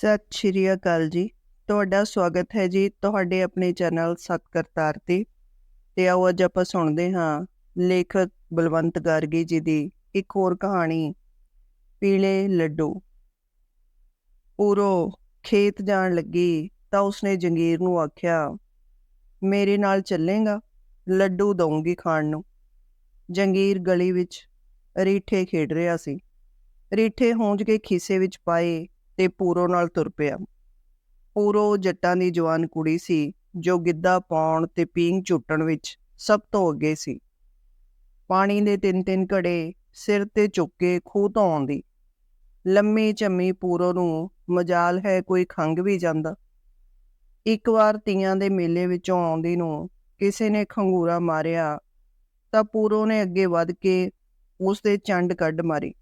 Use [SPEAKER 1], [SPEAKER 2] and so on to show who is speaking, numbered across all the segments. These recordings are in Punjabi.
[SPEAKER 1] ਸਤਿ ਸ਼੍ਰੀ ਅਕਾਲ ਜੀ। ਤੁਹਾਡਾ ਸਵਾਗਤ ਹੈ ਜੀ ਤੁਹਾਡੇ ਆਪਣੇ ਚੈਨਲ ਸਤ ਕਰਤਾਰ ਤੇ। ਤੇ ਆਓ ਅੱਜ ਆਪਾਂ ਸੁਣਦੇ ਹਾਂ ਲੇਖਕ ਬਲਵੰਤ ਗਾਰਗੀ ਜੀ ਦੀ ਇੱਕ ਹੋਰ ਕਹਾਣੀ, ਪੀਲੇ ਲੱਡੂ। ਪੂਰੋ ਖੇਤ ਜਾਣ ਲੱਗੀ ਤਾਂ ਉਸਨੇ ਜੰਗੀਰ ਨੂੰ ਆਖਿਆ, ਮੇਰੇ ਨਾਲ ਚੱਲੇਗਾ? ਲੱਡੂ ਦਊਂਗੀ ਖਾਣ ਨੂੰ। ਜੰਗੀਰ ਗਲੀ ਵਿੱਚ ਰੀਠੇ ਖੇਡ ਰਿਹਾ ਸੀ। ਰੀਠੇ ਹੋਂਜ ਕੇ ਖੀਸੇ ਵਿੱਚ ਪਾਏ ਤੇ ਪੂਰੋ ਨਾਲ ਤੁਰ ਪਿਆ। ਪੂਰੋ ਜੱਟਾਂ ਦੀ ਜਵਾਨ ਕੁੜੀ ਸੀ, ਜੋ ਗਿੱਧਾ ਪਾਉਣ ਤੇ ਪੀਂਘ ਝੁੱਟਣ ਵਿੱਚ ਸਭ ਤੋਂ ਅੱਗੇ ਸੀ। ਪਾਣੀ ਦੇ ਤਿੰਨ ਤਿੰਨ ਘੜੇ ਸਿਰ ਤੇ ਚੁੱਕ ਕੇ ਖੂਹ ਤੋਂ ਆਉਂਦੀ। ਲੰਮੀ ਝੰਮੀ ਪੂਰੋ ਨੂੰ ਮਜਾਲ ਹੈ ਕੋਈ ਖੰਗ ਵੀ ਜਾਂਦਾ। ਇੱਕ ਵਾਰ ਤੀਆਂ ਦੇ ਮੇਲੇ ਵਿੱਚੋਂ ਆਉਂਦੀ ਨੂੰ ਕਿਸੇ ਨੇ ਖੰਗੂਰਾ ਮਾਰਿਆ, ਤਾਂ ਪੂਰੋ ਨੇ ਅੱਗੇ ਵੱਧ ਕੇ ਉਸ ਦੇ ਚੰਡ ਕੱਢ ਮਾਰੀ।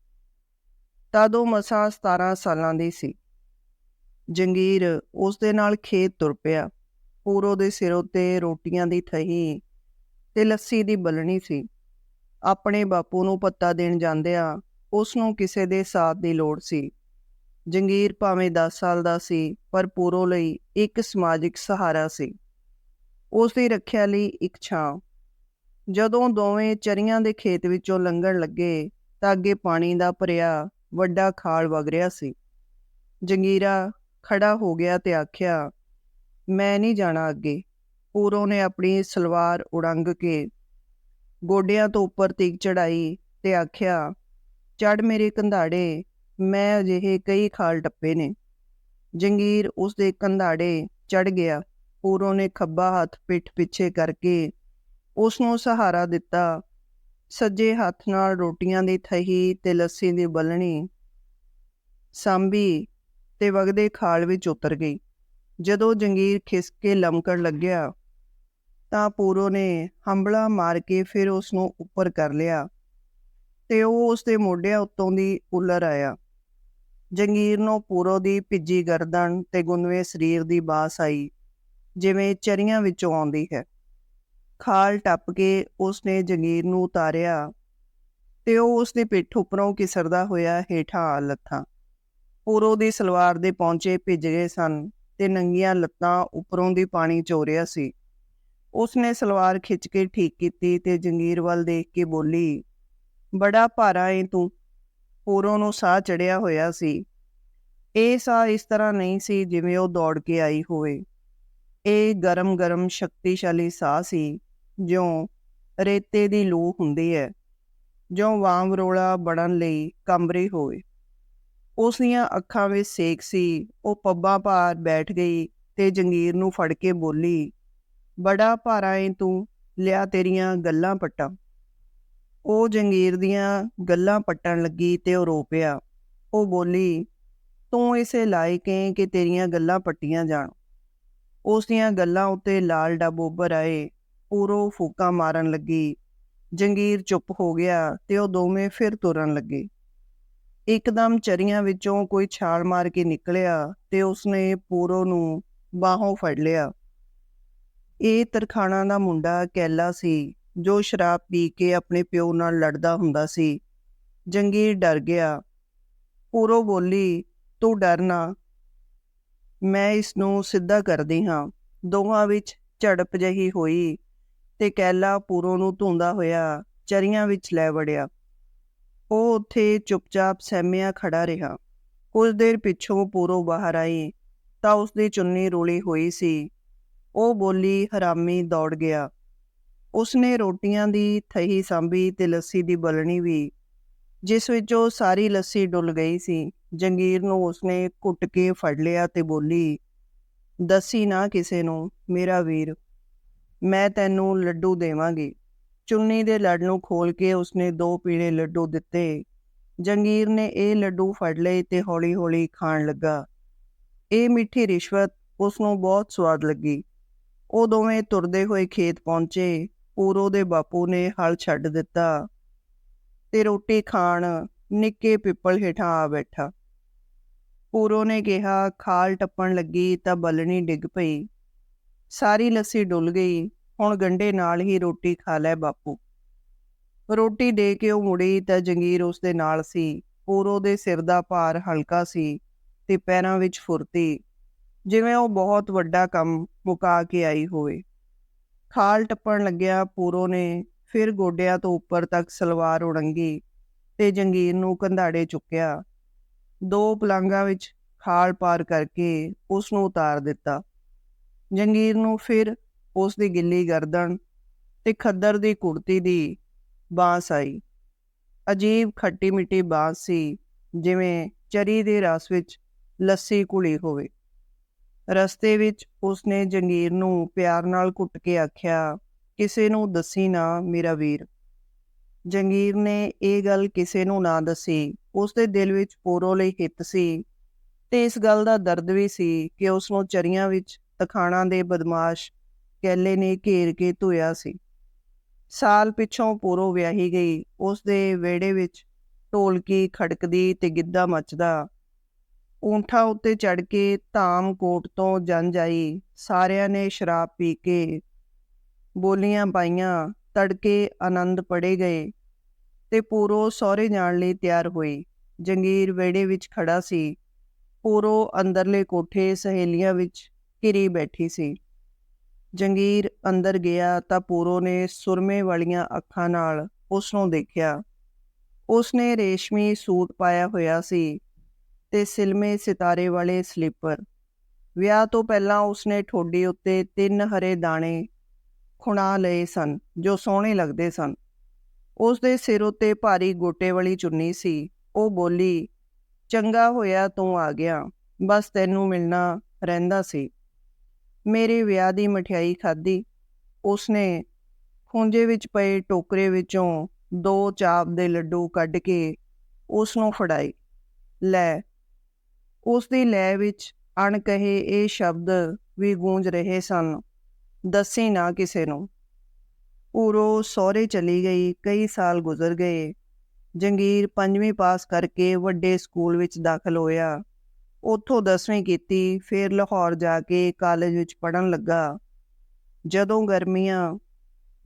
[SPEAKER 1] ਤਦੋਂ ਮਸਾ 17 ਸਾਲਾਂ ਦੀ ਸੀ। ਜੰਗੀਰ ਉਸ ਦੇ ਨਾਲ ਖੇਤ ਤੁਰ ਪਿਆ। ਪੂਰੋ ਦੇ ਸਿਰ ਉੱਤੇ ਰੋਟੀਆਂ ਦੀ ਥਹੀ ਤੇ ਲੱਸੀ ਦੀ ਬਲਣੀ ਸੀ। ਆਪਣੇ ਬਾਪੂ ਨੂੰ ਪੱਤਾ ਦੇਣ ਜਾਂਦਿਆਂ ਉਸ ਨੂੰ ਕਿਸੇ ਦੇ ਸਾਥ ਦੀ ਲੋੜ ਸੀ। ਜੰਗੀਰ ਭਾਵੇਂ 10 ਸਾਲ ਦਾ ਸੀ, ਪਰ ਪੂਰੋ ਲਈ ਇੱਕ ਸਮਾਜਿਕ ਸਹਾਰਾ ਸੀ। ਉਸ ਦੀ ਰੱਖਿਆ ਲਈ ਇੱਕ ਛਾਂ। ਜਦੋਂ ਦੋਵੇਂ ਚਰੀਆਂ ਦੇ ਖੇਤ ਵਿੱਚੋਂ ਲੰਘਣ ਲੱਗੇ ਤਾਂ ਅੱਗੇ ਪਾਣੀ ਦਾ ਭਰਿਆ ਵੱਡਾ ਖਾਲ ਵਗ ਰਿਹਾ ਸੀ। ਜੰਗੀਰਾ ਖੜਾ ਹੋ ਗਿਆ ਤੇ ਆਖਿਆ, ਮੈਂ ਨਹੀਂ ਜਾਣਾ ਅੱਗੇ। ਪੂਰੋ ਨੇ ਆਪਣੀ ਸਲਵਾਰ ਉੜੰਗ ਕੇ ਗੋਡਿਆਂ ਤੋਂ ਉੱਪਰ ਤੀਕ ਚੜਾਈ ਤੇ ਆਖਿਆ ਚੜ ਮੇਰੇ ਕੰਧਾੜੇ, ਮੈਂ ਅਜਿਹੇ ਕਈ ਖਾਲ ਟੱਪੇ ਨੇ। ਜੰਗੀਰ ਉਸ ਦੇ ਕੰਧਾੜੇ ਚੜ ਗਿਆ। ਪੂਰੋ ਨੇ ਖੱਬਾ ਹੱਥ ਪਿੱਠ ਪਿੱਛੇ ਕਰਕੇ ਉਸ ਨੂੰ ਸਹਾਰਾ ਦਿੱਤਾ ਸੱਜੇ ਹੱਥ ਨਾਲ ਰੋਟੀਆਂ ਦੀ ਥਹੀ ਤੇ ਲੱਸੀ ਦੀ ਬਲਣੀ ਸਾਂਭੀ ਤੇ ਵਗਦੇ ਖਾਲ ਵਿੱਚ ਉਤਰ ਗਈ। ਜਦੋਂ ਜੰਗੀਰ ਖਿਸਕ ਕੇ ਲਮਕਣ ਲੱਗਿਆ ਤਾਂ ਪੂਰੋ ਨੇ ਹੰਬਲਾ ਮਾਰ ਕੇ ਫਿਰ ਉਸ ਨੂੰ ਉੱਪਰ ਕਰ ਲਿਆ ਤੇ ਉਹ ਉਸ ਦੇ ਮੋਢਿਆਂ ਉੱਤੋਂ ਦੀ ਉਲਰ ਆਇਆ। ਜੰਗੀਰ ਨੂੰ ਪੂਰੋ ਦੀ ਭਿੱਜੀ ਗਰਦਨ ਤੇ ਗੁੰਨਵੇਂ ਸਰੀਰ ਦੀ ਬਾਸ ਆਈ, ਜਿਵੇਂ ਚਰੀਆਂ ਵਿੱਚੋਂ ਆਉਂਦੀ ਹੈ। ਖਾਲ ਟੱਪ ਕੇ ਉਸਨੇ ਜੰਗੀਰ ਨੂੰ ਉਤਾਰਿਆ ਤੇ ਉਹ ਉਸਦੀ ਪਿੱਠ ਉੱਪਰੋਂ ਕਿਸਰਦਾ ਹੋਇਆ ਹੇਠਾਂ ਆ ਲੱਥਾ। ਪੂਰੋ ਦੀ ਸਲਵਾਰ ਦੇ ਪੌਂਚੇ ਭਿੱਜ ਗਏ ਸਨ ਤੇ ਨੰਗੀਆਂ ਲੱਤਾਂ ਉੱਪਰੋਂ ਦੀ ਪਾਣੀ ਚੋਰਿਆ ਸੀ। ਉਸਨੇ ਸਲਵਾਰ ਖਿੱਚ ਕੇ ਠੀਕ ਕੀਤੀ ਤੇ ਜੰਗੀਰ ਵੱਲ ਦੇਖ ਕੇ ਬੋਲੀ, ਬੜਾ ਭਾਰਾ ਏ ਤੂੰ। ਪੂਰੋ ਨੂੰ ਸਾਹ ਚੜਿਆ ਹੋਇਆ ਸੀ। ਇਹ ਸਾਹ ਇਸ ਤਰ੍ਹਾਂ ਨਹੀਂ ਸੀ ਜਿਵੇਂ ਉਹ ਦੌੜ ਕੇ ਆਈ ਹੋਵੇ। ਇਹ ਗਰਮ-ਗਰਮ ਸ਼ਕਤੀਸ਼ਾਲੀ ਸਾਹ ਸੀ। ਜਿਉਂ ਰੇਤੇ ਦੀ ਲੂ ਹੁੰਦੀ ਹੈ, ਜਿਉਂ ਵਾਂਵਰੋਲਾ ਬਣਨ ਲਈ ਕਮਰੇ ਹੋਵੇ ਉਸ ਦੀਆਂ ਅੱਖਾਂ ਵਿੱਚ ਸੇਕ ਸੀ, ਉਹ ਪੱਬਾਂ ਭਾਰ ਬੈਠ ਗਈ ਤੇ ਜੰਗੀਰ ਨੂੰ ਫੜ ਕੇ ਬੋਲੀ, ਬੜਾ ਭਾਰਾ ਏ ਤੂੰ, ਲਿਆ ਤੇਰੀਆਂ ਗੱਲਾਂ ਪੱਟਾਂ। ਉਹ ਜੰਗੀਰ ਦੀਆਂ ਗੱਲਾਂ ਪੱਟਣ ਲੱਗੀ ਤੇ ਉਹ ਰੋ ਪਿਆ। ਉਹ ਬੋਲੀ, ਤੂੰ ਇਸੇ ਲਾਇਕ ਏ ਕਿ ਤੇਰੀਆਂ ਗੱਲਾਂ ਪੱਟੀਆਂ ਜਾਣ। ਉਸ ਦੀਆਂ ਗੱਲਾਂ ਉੱਤੇ ਲਾਲ ਡੱਬ ਉੱਭਰ ਆਏ। ਪੂਰੋਂ ਫੂਕਾ ਮਾਰਨ ਲੱਗੀ। ਜੰਗੀਰ ਚੁੱਪ ਹੋ ਗਿਆ ਤੇ ਉਹ ਦੋਵੇਂ ਫਿਰ ਤੁਰਨ ਲੱਗੇ। ਇੱਕਦਮ ਚਰੀਆਂ ਵਿੱਚੋਂ ਕੋਈ ਛਾਲ ਮਾਰ ਕੇ ਨਿਕਲਿਆ ਤੇ ਉਸਨੇ ਪੂਰੋ ਨੂੰ ਬਾਹੋਂ ਫੜ ਲਿਆ। ਇਹ ਤਰਖਾਣਾ ਦਾ ਮੁੰਡਾ ਕੈਲਾ ਸੀ, ਜੋ ਸ਼ਰਾਬ ਪੀ ਕੇ ਆਪਣੇ ਪਿਓ ਨਾਲ ਲੜਦਾ ਹੁੰਦਾ ਸੀ। ਜੰਗੀਰ ਡਰ ਗਿਆ। ਪੂਰੋ ਬੋਲੀ, ਤੂੰ ਡਰਨਾ ਮੈਂ ਇਸ ਨੂੰ ਸਿੱਧਾ ਕਰਦੀ ਹਾਂ। ਦੋਹਾਂ ਵਿੱਚ ਝੜਪ ਜਹੀ ਹੋਈ। ਤੇ ਕੈਲਾ ਪੂਰੋਂ ਨੂੰ ਧੁੰਦਾ ਹੋਇਆ ਚਰੀਆਂ ਵਿੱਚ ਲੈ ਵੜਿਆ। ਉਹ ਉੱਥੇ ਚੁੱਪਚਾਪ ਸਹਿਮਿਆ ਖੜਾ ਰਿਹਾ। ਕੁਝ ਦੇਰ ਪਿੱਛੋਂ ਪੂਰੋਂ ਬਾਹਰ ਆਈ, ਤਾਂ ਉਸ ਦੀ ਚੁੰਨੀ ਰੋਲੀ ਹੋਈ ਸੀ। ਉਹ ਬੋਲੀ ਹਰਾਮੀ ਦੌੜ ਗਿਆ। ਉਸਨੇ ਰੋਟੀਆਂ ਦੀ ਥਹੀ ਸਾਂਭੀ ਤੇ ਲੱਸੀ ਦੀ ਬਲਣੀ ਵੀ, ਜਿਸ ਵਿੱਚ ਉਹ ਸਾਰੀ ਲੱਸੀ ਡੁੱਲ ਗਈ ਸੀ। ਜੰਗੀਰ ਨੂੰ ਉਸਨੇ ਕੁੱਟ ਕੇ ਫੜ ਲਿਆ ਤੇ ਬੋਲੀ, ਦੱਸੀ ਨਾ ਕਿਸੇ ਨੂੰ, ਮੇਰਾ ਵੀਰ ਮੈਂ ਤੈਨੂੰ ਲੱਡੂ ਦੇਵਾਂਗੀ। ਚੁੰਨੀ ਦੇ ਲੜ ਨੂੰ ਖੋਲ ਕੇ ਉਸਨੇ ਦੋ ਪੀਲੇ ਲੱਡੂ ਦਿੱਤੇ। ਜੰਗੀਰ ਨੇ ਇਹ ਲੱਡੂ ਫੜ ਲਏ ਤੇ ਹੌਲੀ-ਹੌਲੀ ਖਾਣ ਲੱਗਾ। ਇਹ ਮਿੱਠੀ ਰਿਸ਼ਵਤ ਉਸ ਨੂੰ ਬਹੁਤ ਸਵਾਦ ਲੱਗੀ। ਉਹ ਦੋਵੇਂ ਤੁਰਦੇ ਹੋਏ ਖੇਤ ਪਹੁੰਚੇ। ਪੂਰੋ ਦੇ ਬਾਪੂ ਨੇ ਹਲ ਛੱਡ ਦਿੱਤਾ ਤੇ ਰੋਟੀ ਖਾਣ ਨਿੱਕੇ ਪਿੱਪਲ ਹੇਠਾਂ ਆ ਬੈਠਾ। ਪੂਰੋ ਨੇ ਕਿਹਾ, ਖਾਲ ਟੱਪਣ ਲੱਗੀ ਤਾਂ ਬਲਣੀ ਡਿੱਗ ਪਈ। ਸਾਰੀ ਲੱਸੀ ਡੁੱਲ ਗਈ। ਹੁਣ ਗੰਡੇ ਨਾਲ ਹੀ ਰੋਟੀ ਖਾ ਲੈ ਬਾਪੂ। ਰੋਟੀ ਦੇ ਕੇ ਉਹ ਮੁੜੀ ਤਾਂ ਜੰਗੀਰ ਉਸ ਦੇ ਨਾਲ ਸੀ। ਪੂਰੋ ਦੇ ਸਿਰ ਦਾ ਭਾਰ ਹਲਕਾ ਸੀ ਤੇ ਪੈਰਾਂ ਵਿੱਚ ਫੁਰਤੀ। ਜਿਵੇਂ ਉਹ ਬਹੁਤ ਵੱਡਾ ਕੰਮ ਮੁਕਾ ਕੇ ਆਈ ਹੋਵੇ। ਖਾਲ ਟੱਪਣ ਲੱਗਿਆ ਪੂਰੋ ਨੇ, ਫਿਰ ਗੋਡਿਆਂ ਤੋਂ ਉੱਪਰ ਤੱਕ ਸਲਵਾਰ ਉੜੰਗੀ ਤੇ ਜੰਗੀਰ ਨੂੰ ਕੰਧਾੜੇ ਚੁੱਕਿਆ। ਦੋ ਪਲੰਗਾਂ ਵਿੱਚ ਖਾਲ ਪਾਰ ਕਰਕੇ ਉਸ ਨੂੰ ਉਤਾਰ ਦਿੱਤਾ। ਜੰਗੀਰ ਨੂੰ ਫਿਰ ਉਸ ਦੀ ਗਿੱਲੀ ਗਰਦਨ ਤੇ ਖੱਦਰ ਦੀ ਕੁੜਤੀ ਦੀ ਬਾਂਸ ਆਈ। ਅਜੀਬ ਖੱਟੀ ਮਿੱਟੀ ਬਾਂਸ ਸੀ, ਜਿਵੇਂ ਚਰੀ ਦੇ ਰਸ ਵਿੱਚ ਲੱਸੀ ਘੁਲੀ ਹੋਵੇ। ਰਸਤੇ ਵਿੱਚ ਉਸਨੇ ਜੰਗੀਰ ਨੂੰ ਪਿਆਰ ਨਾਲ ਘੁੱਟ ਕੇ ਆਖਿਆ, ਕਿਸੇ ਨੂੰ ਦੱਸੀ ਨਾ, ਮੇਰਾ ਵੀਰ। ਜੰਗੀਰ ਨੇ ਇਹ ਗੱਲ ਕਿਸੇ ਨੂੰ ਨਾ ਦੱਸੀ। ਉਸ ਦੇ ਦਿਲ ਵਿੱਚ ਪੂਰੋ ਲਈ ਹਿੱਤ ਸੀ ਤੇ ਇਸ ਗੱਲ ਦਾ ਦਰਦ ਵੀ ਸੀ ਕਿ ਉਸ ਨੂੰ ਚਰੀਆਂ ਵਿੱਚ ਤਖਾਣਾ ਦੇ ਬਦਮਾਸ਼ ਕੈਲੇ ਨੇ ਘੇਰ ਕੇ ਧੋਇਆ ਸੀ। ਸਾਲ ਪਿੱਛੋਂ ਪੂਰੋ ਵਿਆਹੀ ਗਈ। ਉਸ ਦੇ ਵਿਹੜੇ ਵਿੱਚ ਢੋਲਕੀ, ਖੜਕਦੀ ਤੇ ਗਿੱਧਾ ਮੱਚਦਾ। ਊਂਠਾਂ ਉੱਤੇ ਚੜ ਕੇ ਧਾਮ ਕੋਟ ਤੋਂ ਜੰਜ ਆਈ। ਸਾਰਿਆਂ ਨੇ ਸ਼ਰਾਬ ਪੀ ਕੇ ਬੋਲੀਆਂ ਪਾਈਆਂ। ਤੜਕੇ ਆਨੰਦ ਪੜੇ ਗਏ ਤੇ ਪੂਰੋ ਸਹੁਰੇ ਜਾਣ ਲਈ ਤਿਆਰ ਹੋਈ। ਜੰਗੀਰ ਵਿਹੜੇ ਵਿੱਚ ਖੜਾ ਸੀ। ਪੂਰੋ ਅੰਦਰਲੇ ਕੋਠੇ ਸਹੇਲੀਆਂ ਵਿੱਚ ਘਿਰੀ ਬੈਠੀ ਸੀ। ਜੰਗੀਰ ਅੰਦਰ ਗਿਆ ਤਾਂ ਪੂਰੋ ਨੇ ਸੁਰਮੇ ਵਾਲੀਆਂ ਅੱਖਾਂ ਨਾਲ ਉਸ ਨੂੰ ਦੇਖਿਆ। ਉਸ ਨੇ ਰੇਸ਼ਮੀ ਸੂਟ ਪਾਇਆ ਹੋਇਆ ਸੀ ਤੇ ਸਿਲਮੇ ਸਿਤਾਰੇ ਵਾਲੇ ਸਲੀਪਰ। ਵਿਆਹ ਤੋਂ ਪਹਿਲਾਂ ਉਸਨੇ ਠੋਡੀ ਉੱਤੇ ਤਿੰਨ ਹਰੇ ਦਾਣੇ ਖੁਣਾ ਲਏ ਸਨ, ਜੋ ਸੋਹਣੇ ਲੱਗਦੇ ਸਨ। ਉਸ ਦੇ ਸਿਰ ਉੱਤੇ ਭਾਰੀ ਗੋਟੇ ਵਾਲੀ ਚੁੰਨੀ ਸੀ। ਉਹ ਬੋਲੀ, ਚੰਗਾ ਹੋਇਆ ਤੂੰ ਆ ਗਿਆ, ਬਸ ਤੈਨੂੰ ਮਿਲਣਾ ਰਹਿੰਦਾ ਸੀ। ਮੇਰੇ ਵਿਆਹ ਦੀ ਮਠਿਆਈ ਖਾਧੀ। ਉਸਨੇ ਖੁੰਝੇ ਵਿੱਚ ਪਏ ਟੋਕਰੇ ਵਿੱਚੋਂ ਦੋ ਚਾਪ ਦੇ ਲੱਡੂ ਕੱਢ ਕੇ ਉਸ ਨੂੰ ਫੜਾਈ। ਲੈ ਉਸ ਦੀ ਲੈ ਵਿੱਚ ਅਣਕਹੇ ਇਹ ਸ਼ਬਦ ਵੀ ਗੂੰਜ ਰਹੇ ਸਨ। ਦੱਸੀ ਨਾ ਕਿਸੇ ਨੂੰ। ਪੂਰੋ ਸਹੁਰੇ ਚਲੀ ਗਈ, ਕਈ ਸਾਲ ਗੁਜ਼ਰ ਗਏ। ਜੰਗੀਰ ਪੰਜਵੀਂ ਪਾਸ ਕਰਕੇ ਵੱਡੇ ਸਕੂਲ ਵਿੱਚ ਦਾਖਲ ਹੋਇਆ। ਉੱਥੋਂ 10ਵੀਂ ਕੀਤੀ, ਫਿਰ ਲਾਹੌਰ ਜਾ ਕੇ ਕਾਲਜ ਵਿੱਚ ਪੜਨ ਲੱਗਾ। ਜਦੋਂ ਗਰਮੀਆਂ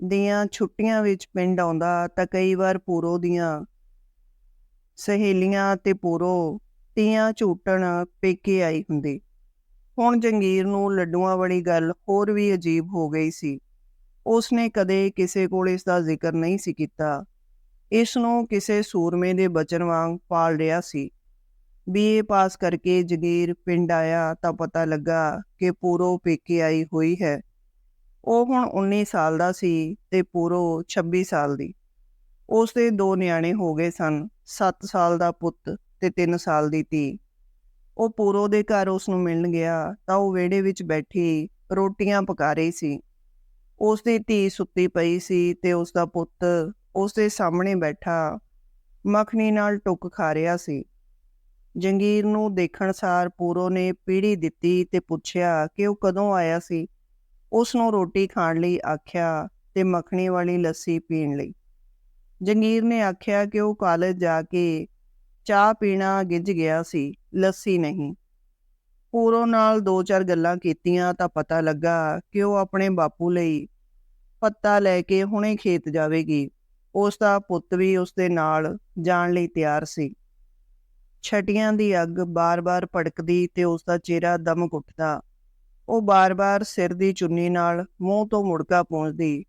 [SPEAKER 1] ਦੀਆਂ ਛੁੱਟੀਆਂ ਵਿੱਚ ਪਿੰਡ ਆਉਂਦਾ ਤਾਂ ਕਈ ਵਾਰ ਪੂਰੋ ਦੀਆਂ ਸਹੇਲੀਆਂ ਤੇ ਪੂਰੋ ਤੀਆਂ ਝੂਟਣ ਪੇਕੇ ਆਈ ਹੁੰਦੀ। ਹੁਣ ਜੰਗੀਰ ਨੂੰ ਲੱਡੂਆਂ ਵਾਲੀ ਗੱਲ ਹੋਰ ਵੀ ਅਜੀਬ ਹੋ ਗਈ ਸੀ। ਉਸਨੇ ਕਦੇ ਕਿਸੇ ਕੋਲ ਇਸ ਦਾ ਜ਼ਿਕਰ ਨਹੀਂ ਸੀ ਕੀਤਾ। ਇਸ ਨੂੰ ਕਿਸੇ ਸੂਰਮੇ ਦੇ ਬਚਨ ਵਾਂਗ ਪਾਲ ਰਿਹਾ ਸੀ। ਬੀਏ ਪਾਸ ਕਰਕੇ ਜਗੀਰ ਪਿੰਡ ਆਇਆ ਤਾਂ ਪਤਾ ਲੱਗਾ ਕਿ ਪੂਰੋ ਪੇਕੇ ਆਈ ਹੋਈ ਹੈ। ਉਹ ਹੁਣ 19 ਸਾਲ ਦਾ ਸੀ ਤੇ ਪੂਰੋ 26 ਸਾਲ ਦੀ। ਉਸ ਦੇ ਦੋ ਨਿਆਣੇ ਹੋ ਗਏ ਸਨ 7 ਸਾਲ ਦਾ ਪੁੱਤ ਤੇ 3 ਸਾਲ ਦੀ ਧੀ। ਉਹ ਪੂਰੋ ਦੇ ਘਰ ਉਸ ਨੂੰ ਮਿਲਣ ਗਿਆ ਤਾਂ ਉਹ ਵਿਹੜੇ ਵਿੱਚ ਬੈਠੀ ਰੋਟੀਆਂ ਪਕਾ ਰਹੀ ਸੀ। ਉਸ ਦੀ ਧੀ ਸੁੱਤੀ ਪਈ ਸੀ ਤੇ ਉਸ ਦਾ ਪੁੱਤ ਉਸ ਦੇ ਸਾਹਮਣੇ ਬੈਠਾ ਮੱਖਣੀ ਨਾਲ ਟੁੱਕ ਖਾ ਰਿਹਾ ਸੀ। ਜੰਗੀਰ ਨੂੰ ਦੇਖਣ ਸਾਰ ਪੂਰੋ ਨੇ ਪੀੜੀ ਦਿੱਤੀ ਤੇ ਪੁੱਛਿਆ ਕਿ ਉਹ ਕਦੋਂ ਆਇਆ ਸੀ? ਉਸ ਨੂੰ ਰੋਟੀ ਖਾਣ ਲਈ ਆਖਿਆ ਤੇ ਮੱਖਣੀ ਵਾਲੀ ਲੱਸੀ ਪੀਣ ਲਈ। ਜੰਗੀਰ ਨੇ ਆਖਿਆ ਕਿ ਉਹ ਕਾਲਜ ਜਾ ਕੇ ਚਾਹ ਪੀਣਾ ਗਿੱਜ ਗਿਆ ਸੀ, ਲੱਸੀ ਨਹੀਂ। ਪੂਰੋ ਨਾਲ ਦੋ ਚਾਰ ਗੱਲਾਂ ਕੀਤੀਆਂ ਤਾਂ ਪਤਾ ਲੱਗਾ ਕਿ ਉਹ ਆਪਣੇ ਬਾਪੂ ਲਈ ਪੱਤਾ ਲੈ ਕੇ ਹੁਣੇ ਖੇਤ ਜਾਵੇਗੀ। ਉਸ ਦਾ ਪੁੱਤ ਵੀ ਉਸ ਦੇ ਨਾਲ ਜਾਣ ਲਈ ਤਿਆਰ ਸੀ। ਛਟੀਆਂ ਦੀ ਅੱਗ ਬਾਰ-ਬਾਰ ਭੜਕਦੀ ਤੇ ਉਸ ਦਾ ਚਿਹਰਾ ਦਮਕ ਉੱਠਦਾ ਉਹ ਬਾਰ-ਬਾਰ ਸਿਰ ਦੀ ਚੁੰਨੀ ਨਾਲ ਮੂੰਹ ਤੋਂ ਮੁੜਕਾ ਪਹੁੰਚਦੀ।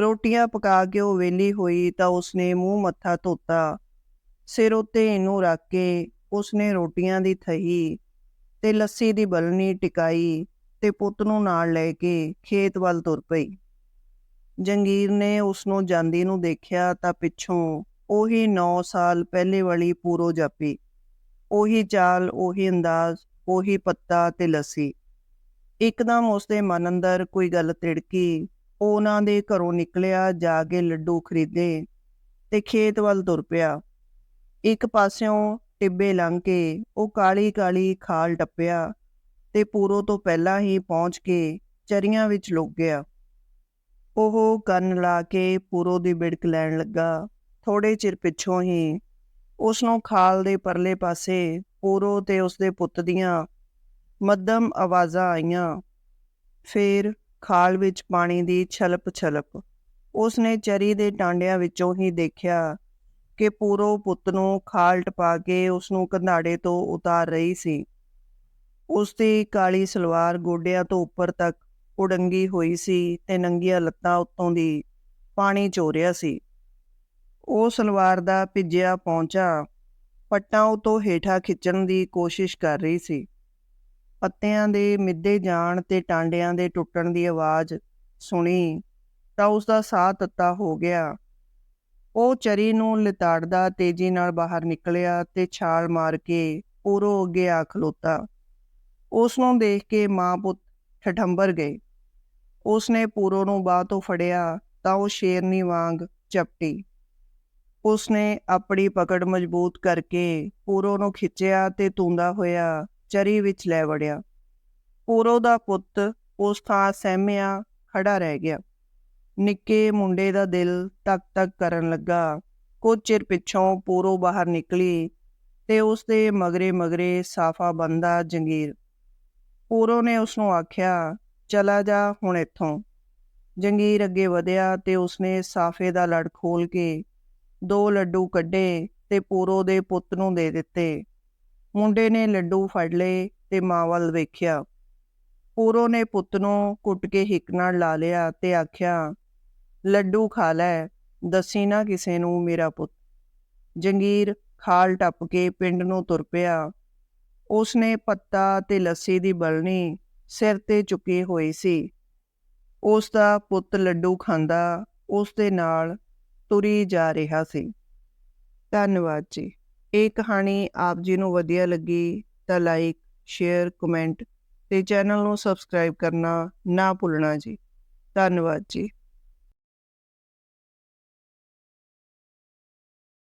[SPEAKER 1] ਰੋਟੀਆਂ ਪਕਾ ਕੇ ਉਹ ਵੇਲੀ ਹੋਈ ਤਾਂ ਉਸਨੇ ਮੂੰਹ ਮੱਥਾ ਧੋਤਾ। ਸਿਰ ਉੱਤੇ ਇਹਨੂੰ ਰੱਖ ਕੇ ਉਸਨੇ ਰੋਟੀਆਂ ਦੀ ਥਹੀ ਤੇ ਲੱਸੀ ਦੀ ਬਲਨੀ ਟਿਕਾਈ ਤੇ ਪੁੱਤ ਨੂੰ ਨਾਲ ਲੈ ਕੇ ਖੇਤ ਵੱਲ ਤੁਰ ਪਈ। ਜੰਗੀਰ ਨੇ ਉਸ ਨੂੰ ਜਾਂਦੀ ਨੂੰ ਦੇਖਿਆ ਤਾਂ ਪਿੱਛੋਂ ਉਹੀ 9 ਸਾਲ ਪਹਿਲੇ ਵਾਲੀ ਪੂਰੋ ਜਾਪੀ। ਉਹੀ ਚਾਲ, ਉਹੀ ਅੰਦਾਜ਼, ਉਹੀ ਪੱਤਾ ਤੇ ਲੱਸੀ। ਇੱਕਦਮ ਉਸਦੇ ਮਨ ਅੰਦਰ ਕੋਈ ਗੱਲ ਤਿੜਕੀ। ਉਹ ਉਹਨਾਂ ਦੇ ਘਰੋਂ ਨਿਕਲਿਆ, ਜਾ ਕੇ ਲੱਡੂ ਖਰੀਦੇ ਤੇ ਖੇਤ ਵੱਲ ਤੁਰ ਪਿਆ। ਇੱਕ ਪਾਸਿਓਂ ਟਿੱਬੇ ਲੰਘ ਕੇ ਉਹ ਕਾਲੀ ਕਾਲੀ ਖਾਲ ਟੱਪਿਆ ਤੇ ਪੂਰੋ ਤੋਂ ਪਹਿਲਾਂ ਹੀ ਪਹੁੰਚ ਕੇ ਚਰੀਆਂ ਵਿੱਚ ਲੁਕ ਗਿਆ। ਉਹ ਕੰਨ ਲਾ ਕੇ ਪੂਰੋ ਦੀ ਬਿੜਕ ਲੈਣ ਲੱਗਾ। ਥੋੜੇ ਚਿਰ ਪਿੱਛੋਂ ਹੀ ਉਸ ਨੂੰ ਖਾਲ ਦੇ ਪਰਲੇ ਪਾਸੇ ਪੂਰੋ ਤੇ ਉਸ ਦੇ ਪੁੱਤ ਦੀਆਂ ਮੱਧਮ ਆਵਾਜ਼ਾਂ ਆਈਆਂ। ਫੇਰ ਖਾਲ ਵਿੱਚ ਪਾਣੀ ਦੀ ਛਲਪ ਛਲਪ ਉਸ ਨੇ ਚਰੀ ਦੇ ਟਾਂਡਿਆਂ ਵਿੱਚੋਂ ਹੀ ਦੇਖਿਆ ਕਿ ਪੂਰੋ ਪੁੱਤ ਨੂੰ ਖਾਲ ਟਪਾ ਕੇ ਉਸ ਨੂੰ ਕੰਧਾੜੇ ਤੋਂ ਉਤਾਰ ਰਹੀ ਸੀ। ਉਸ ਦੀ ਕਾਲੀ ਸਲਵਾਰ ਗੋਡਿਆਂ ਤੋਂ ਉੱਪਰ ਤੱਕ ਉਡੰਗੀ ਹੋਈ ਸੀ ਤੇ ਨੰਗੀਆਂ ਲੱਤਾਂ ਉੱਤੋਂ ਦੀ ਪਾਣੀ ਚੋਰਿਆ ਸੀ। ਉਹ ਸਲਵਾਰ ਦਾ ਭਿੱਜਿਆ ਪਹੁੰਚਾ ਪੱਟਾਂ ਉਤੋਂ ਹੇਠਾਂ ਖਿੱਚਣ ਦੀ ਕੋਸ਼ਿਸ਼ ਕਰ ਰਹੀ ਸੀ। ਪੱਤਿਆਂ ਦੇ ਮਿੱਧੇ ਜਾਣ ਤੇ ਟਾਂਡਿਆਂ ਦੇ ਟੁੱਟਣ ਦੀ ਆਵਾਜ਼ ਸੁਣੀ ਤਾਂ ਉਸ ਦਾ ਸਾਹ ਤੱਤਾ ਹੋ ਗਿਆ। ਉਹ ਚਰੀ ਨੂੰ ਲਿਤਾੜਦਾ ਤੇਜ਼ੀ ਨਾਲ ਬਾਹਰ ਨਿਕਲਿਆ ਤੇ ਛਾਲ ਮਾਰ ਕੇ ਪੂਰੋ ਅੱਗੇ ਆ ਖਲੋਤਾ। ਉਸ ਨੂੰ ਦੇਖ ਕੇ ਮਾਂ ਪੁੱਤ ਠਠੰਬਰ ਗਏ। ਉਸ ਨੇ ਪੂਰੋ ਨੂੰ ਬਾਹ ਤੋਂ ਫੜਿਆ ਤਾਂ ਉਹ ਸ਼ੇਰਨੀ ਵਾਂਗ ਚਪਟੀ ਉਸ ਨੇ ਆਪਣੀ ਪਕੜ ਮਜ਼ਬੂਤ ਕਰਕੇ ਪੂਰੋ ਨੂੰ ਖਿੱਚਿਆ ਤੇ ਤੁੰਦਾ ਹੋਇਆ ਚਰੀ ਵਿੱਚ ਲੈ ਵੜਿਆ। ਪੂਰੋ ਦਾ ਪੁੱਤ ਉਸ ਥਾਂ ਸਹਿਮਿਆ ਖੜਾ ਰਹਿ ਗਿਆ। ਨਿੱਕੇ ਮੁੰਡੇ ਦਾ ਦਿਲ ਟਕ ਟਕ ਕਰਨ ਲੱਗਾ। ਕੁਝ ਚਿਰ ਪਿੱਛੋਂ ਪੂਰੋ ਬਾਹਰ ਨਿਕਲੀ ਤੇ ਉਸ ਦੇ ਮਗਰੇ ਮਗਰੇ ਸਾਫਾ ਬੰਦਾ ਜੰਗੀਰ। ਪੂਰੋ ਨੇ ਉਸ ਨੂੰ ਆਖਿਆ, ਚਲਾ ਜਾ ਹੁਣ ਇੱਥੋਂ। ਜੰਗੀਰ ਅੱਗੇ ਵਧਿਆ ਤੇ ਉਸਨੇ ਸਾਫੇ ਦਾ ਲੜ ਖੋਲ ਕੇ ਦੋ ਲੱਡੂ ਕੱਢੇ ਤੇ ਪੂਰੋ ਦੇ ਪੁੱਤ ਨੂੰ ਦੇ ਦਿੱਤੇ। ਮੁੰਡੇ ਨੇ ਲੱਡੂ ਫੜ ਲਏ ਤੇ ਮਾਂ ਵੱਲ ਵੇਖਿਆ। ਪੂਰੋ ਨੇ ਪੁੱਤ ਨੂੰ ਕੁੱਟ ਕੇ ਹਿੱਕ ਨਾਲ ਲਾ ਲਿਆ ਤੇ ਆਖਿਆ, ਲੱਡੂ ਖਾ ਲੈ, ਦੱਸੀ ਨਾ ਕਿਸੇ ਨੂੰ ਮੇਰਾ ਪੁੱਤ। ਜੰਗੀਰ ਖਾਲ ਟੱਪ ਕੇ ਪਿੰਡ ਨੂੰ ਤੁਰ ਪਿਆ। ਉਸਨੇ ਪੱਤਾ ਤੇ ਲੱਸੀ ਦੀ ਬਲਣੀ ਸਿਰ ਤੇ ਚੁੱਕੀ ਹੋਈ ਸੀ। ਉਸ ਦਾ ਪੁੱਤ ਲੱਡੂ ਖਾਂਦਾ ਉਸ ਦੇ ਨਾਲ ਤੁਰੀ ਜਾ ਰਿਹਾ ਸੀ। ਧੰਨਵਾਦ ਜੀ। ਇਹ ਕਹਾਣੀ ਆਪ ਜੀ ਨੂੰ ਵਧੀਆ ਲੱਗੀ ਤਾਂ ਲਾਈਕ ਸ਼ੇਅਰ ਕਮੈਂਟ ਤੇ ਚੈਨਲ ਨੂੰ ਸਬਸਕ੍ਰਾਈਬ ਕਰਨਾ ਨਾ ਭੁੱਲਣਾ ਜੀ। ਧੰਨਵਾਦ ਜੀ।